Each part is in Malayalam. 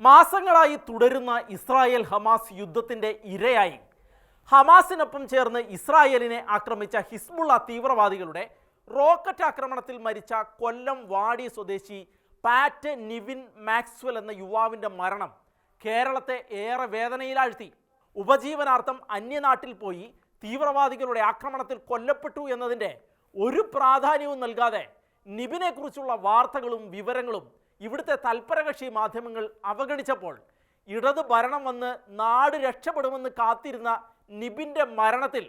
മാസങ്ങളായി തുടരുന്ന ഇസ്രായേൽ ഹമാസ് യുദ്ധത്തിന്റെ ഇരയായി. ഹമാസിനൊപ്പം ചേർന്ന് ഇസ്രായേലിനെ ആക്രമിച്ച ഹിസ്ബുള്ള തീവ്രവാദികളുടെ റോക്കറ്റ് ആക്രമണത്തിൽ മരിച്ച കൊല്ലം വാടി സ്വദേശി പാറ്റ് നിവിൻ മാക്സ്വൽ എന്ന യുവാവിന്റെ മരണം കേരളത്തെ ഏറെ വേദനയിലാഴ്ത്തി. ഉപജീവനാർത്ഥം അന്യനാട്ടിൽ പോയി തീവ്രവാദികളുടെ ആക്രമണത്തിൽ കൊല്ലപ്പെട്ടു എന്നതിന്റെ ഒരു പ്രാധാന്യവും നൽകാതെ നിബിനെക്കുറിച്ചുള്ള വാർത്തകളും വിവരങ്ങളും ഇവിടുത്തെ തൽപരകക്ഷി മാധ്യമങ്ങൾ അവഗണിച്ചപ്പോൾ ഇടത് ഭരണം വന്ന് നാട് രക്ഷപ്പെടുമെന്ന് കാത്തിരുന്ന നിബിന്റെ മരണത്തിൽ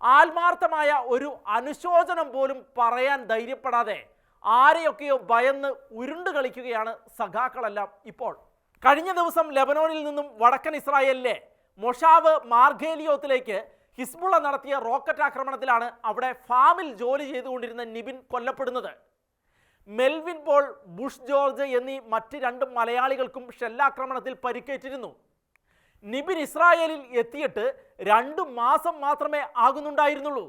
ആത്മാർത്ഥമായ ഒരു അനുശോചനം പോലും പറയാൻ ധൈര്യപ്പെടാതെ ആരെയൊക്കെയോ ഭയന്ന് ഉരുണ്ട് കളിക്കുകയാണ് സഖാക്കളെല്ലാം ഇപ്പോൾ. കഴിഞ്ഞ ദിവസം ലെബനോനിൽ നിന്നും വടക്കൻ ഇസ്രായേലിലെ മൊഷാവ് മാർഗേലിയോത്തിലേക്ക് ഹിസ്ബുള്ള നടത്തിയ റോക്കറ്റ് ആക്രമണത്തിലാണ് അവിടെ ഫാമിൽ ജോലി ചെയ്തുകൊണ്ടിരുന്ന നിബിൻ കൊല്ലപ്പെടുന്നത്. മെൽവിൻ പോൾ ബുഷ് ജോർജ് എന്നീ മറ്റ് രണ്ട് മലയാളികൾക്കും ഷെല്ലാക്രമണത്തിൽ പരിക്കേറ്റിരുന്നു. നിബിൻ ഇസ്രായേലിൽ എത്തിയിട്ട് രണ്ട് മാസം മാത്രമേ ആകുന്നുണ്ടായിരുന്നുള്ളൂ.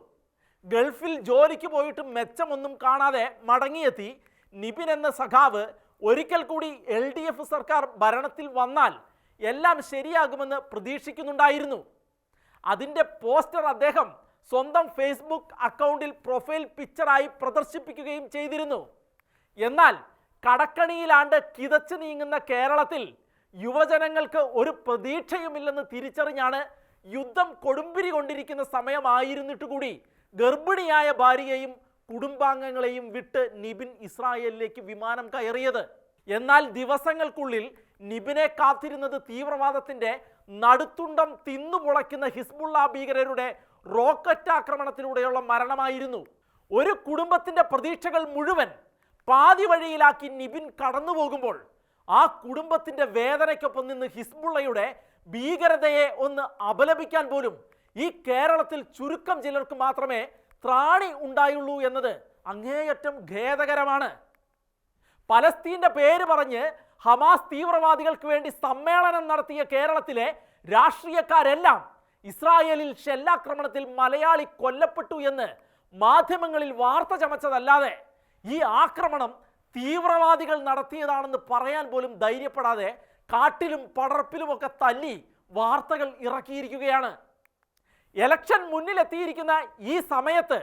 ഗൾഫിൽ ജോലിക്ക് പോയിട്ട് മെച്ചമൊന്നും കാണാതെ മടങ്ങിയെത്തി നിബിൻ എന്ന സഖാവ് ഒരിക്കൽ കൂടി എൽ ഡി എഫ് സർക്കാർ ഭരണത്തിൽ വന്നാൽ എല്ലാം ശരിയാകുമെന്ന് പ്രതീക്ഷിക്കുന്നുണ്ടായിരുന്നു. അതിന്റെ പോസ്റ്റർ അദ്ദേഹം സ്വന്തം ഫേസ്ബുക്ക് അക്കൗണ്ടിൽ പ്രൊഫൈൽ പിക്ചറായി പ്രദർശിപ്പിക്കുകയും ചെയ്തിരുന്നു. എന്നാൽ കടക്കണിയിലാണ്ട് കിതച്ചു നീങ്ങുന്ന കേരളത്തിൽ യുവജനങ്ങൾക്ക് ഒരു പ്രതീക്ഷയുമില്ലെന്ന് തിരിച്ചറിഞ്ഞാണ് യുദ്ധം കൊടുമ്പിരി കൊണ്ടിരിക്കുന്ന സമയമായിരുന്നിട്ട് കൂടി ഗർഭിണിയായ ഭാര്യയെയും കുടുംബാംഗങ്ങളെയും വിട്ട് നിബിൻ ഇസ്രായേലിലേക്ക് വിമാനം കയറിയത്. എന്നാൽ ദിവസങ്ങൾക്കുള്ളിൽ നിബിനെ കാത്തിരുന്നത് തീവ്രവാദത്തിന്റെ നടുത്തുണ്ടം തിന്നുമുളയ്ക്കുന്ന ഹിസ്ബുള്ള ഭീകരരുടെ റോക്കറ്റ് ആക്രമണത്തിലൂടെയുള്ള മരണമായിരുന്നു. ഒരു കുടുംബത്തിന്റെ പ്രതീക്ഷകൾ മുഴുവൻ പാതി വഴിയിലാക്കി നിബിൻ കടന്നു പോകുമ്പോൾ ആ കുടുംബത്തിന്റെ വേദനയ്ക്കൊപ്പം നിന്ന് ഹിസ്ബുള്ളയുടെ ഭീകരതയെ ഒന്ന് അപലപിക്കാൻ പോലും ഈ കേരളത്തിൽ ചുരുക്കം ചിലർക്ക് മാത്രമേ ത്രാണി ഉണ്ടായുള്ളൂ എന്നത് അങ്ങേയറ്റം ഖേദകരമാണ്. പലസ്തീന്റെ പേര് പറഞ്ഞ് ഹമാസ് തീവ്രവാദികൾക്ക് വേണ്ടി സമ്മേളനം നടത്തിയ കേരളത്തിലെ രാഷ്ട്രീയക്കാരെല്ലാം ഇസ്രായേലിൽ ഷെല്ലാക്രമണത്തിൽ മലയാളി കൊല്ലപ്പെട്ടു എന്ന് മാധ്യമങ്ങളിൽ വാർത്ത ചമച്ചതല്ലാതെ ഈ ആക്രമണം തീവ്രവാദികൾ നടത്തിയതാണെന്ന് പറയാൻ പോലും ധൈര്യപ്പെടാതെ കാട്ടിലും പടർപ്പിലുമൊക്കെ തല്ലി വാർത്തകൾ ഇറക്കിയിരിക്കുകയാണ്. എലക്ഷൻ മുന്നിലെത്തിയിരിക്കുന്ന ഈ സമയത്ത്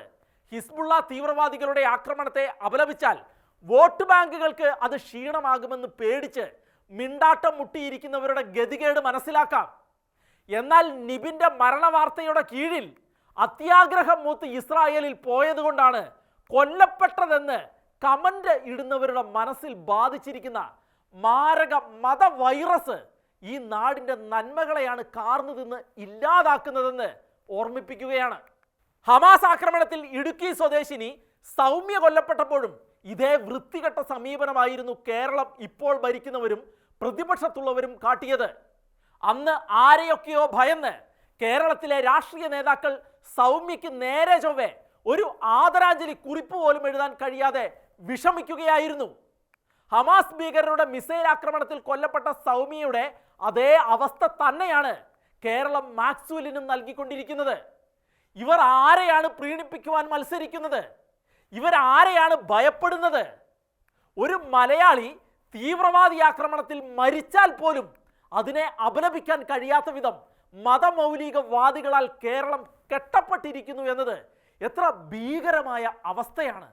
ഹിസ്ബുള്ള തീവ്രവാദികളുടെ ആക്രമണത്തെ അപലപിച്ചാൽ വോട്ട് ബാങ്കുകൾക്ക് അത് ക്ഷീണമാകുമെന്ന് പേടിച്ച് മിണ്ടാട്ടം മുട്ടിയിരിക്കുന്നവരുടെ ഗതികേട് മനസ്സിലാക്കാം. എന്നാൽ നിബിന്റെ മരണവാർത്തയുടെ കീഴിൽ അത്യാഗ്രഹം മൂത്ത് ഇസ്രായേലിൽ പോയതുകൊണ്ടാണ് കൊല്ലപ്പെട്ടതെന്ന് കമന്റ് ഇടുന്നവരുടെ മനസ്സിൽ ബാധിച്ചിരിക്കുന്ന മാരക മത വൈറസ് ഈ നാടിന്റെ നന്മകളെയാണ് കാർന്നു തിന്ന് ഇല്ലാതാക്കുന്നതെന്ന് ഓർമ്മിപ്പിക്കുകയാണ്. ഹമാസ് ആക്രമണത്തിൽ ഇടുക്കി സ്വദേശിനി സൗമ്യ കൊല്ലപ്പെട്ടപ്പോഴും ഇതേ വൃത്തികെട്ട സമീപനമായിരുന്നു കേരളം ഇപ്പോൾ ഭരിക്കുന്നവരും പ്രതിപക്ഷത്തുള്ളവരും കാട്ടിയത്. അന്ന് ആരെയൊക്കെയോ ഭയന്ന് കേരളത്തിലെ രാഷ്ട്രീയ നേതാക്കൾ സൗമ്യയ്ക്ക് നേരെ ചൊവ്വേ ഒരു ആദരാഞ്ജലി കുറിപ്പ് പോലും എഴുതാൻ കഴിയാതെ വിഷമിക്കുകയായിരുന്നു. ഹമാസ് ഭീകരരുടെ മിസൈൽ ആക്രമണത്തിൽ കൊല്ലപ്പെട്ട സൗമ്യയുടെ അതേ അവസ്ഥ തന്നെയാണ് കേരളം മാക്സുവലിനും നൽകിക്കൊണ്ടിരിക്കുന്നത്. ഇവർ ആരെയാണ് പ്രീണിപ്പിക്കുവാൻ മത്സരിക്കുന്നത്? ഇവർ ആരെയാണ് ഭയപ്പെടുന്നത്? ഒരു മലയാളി തീവ്രവാദി ആക്രമണത്തിൽ മരിച്ചാൽ പോലും അതിനെ അപലപിക്കാൻ കഴിയാത്ത വിധം മതമൗലികവാദികളാൽ കേരളം കെട്ടപ്പെട്ടിരിക്കുന്നു എന്നത് എത്ര ഭീകരമായ അവസ്ഥയാണ്.